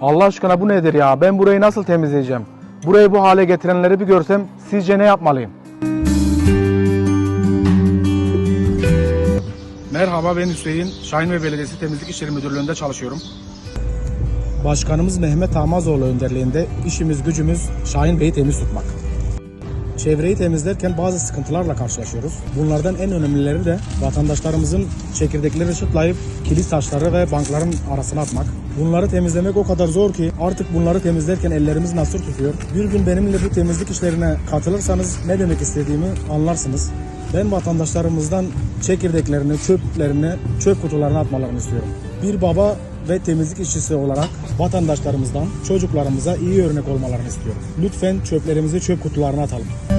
Allah aşkına bu nedir ya? Ben burayı nasıl temizleyeceğim? Burayı bu hale getirenleri bir görsem sizce ne yapmalıyım? Merhaba ben Hüseyin. Şahinbey Belediyesi Temizlik İşleri Müdürlüğü'nde çalışıyorum. Başkanımız Mehmet Amazoğlu önderliğinde işimiz gücümüz Şahin Bey'i temiz tutmak. Çevreyi temizlerken bazı sıkıntılarla karşılaşıyoruz. Bunlardan en önemlileri de vatandaşlarımızın çekirdekleri çıtlayıp kilit taşları ve bankların arasına atmak. Bunları temizlemek o kadar zor ki artık bunları temizlerken ellerimiz nasır tutuyor. Bir gün benimle bu temizlik işlerine katılırsanız ne demek istediğimi anlarsınız. Ben vatandaşlarımızdan çekirdeklerini, çöplerini çöp kutularına atmalarını istiyorum. Bir baba ve temizlik işçisi olarak vatandaşlarımızdan çocuklarımıza iyi örnek olmalarını istiyorum. Lütfen çöplerimizi çöp kutularına atalım.